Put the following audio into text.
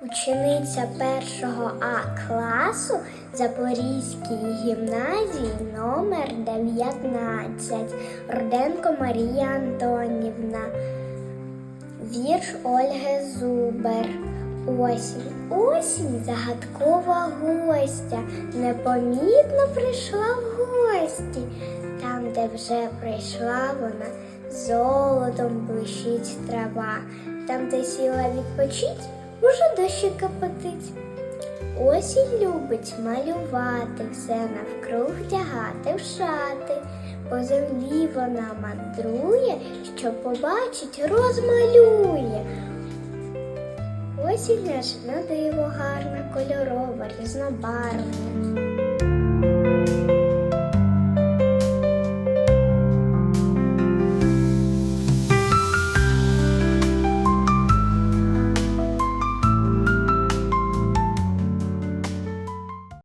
Учениця першого А класу Запорізької гімназії номер 19 Руденко Марія Антонівна. Вірш Ольги Зубер. Осінь. Осінь загадкова гостя. Непомітно прийшла в гості. Там, де вже прийшла вона, золотом блищить трава. Там, де сіла відпочить, уже дощі капотить. Осінь любить малювати, все навкруг тягати в шати. По землі вона мандрує, що побачить, розмалює. Осінь наш на диво гарна, кольорова, різнобарвна.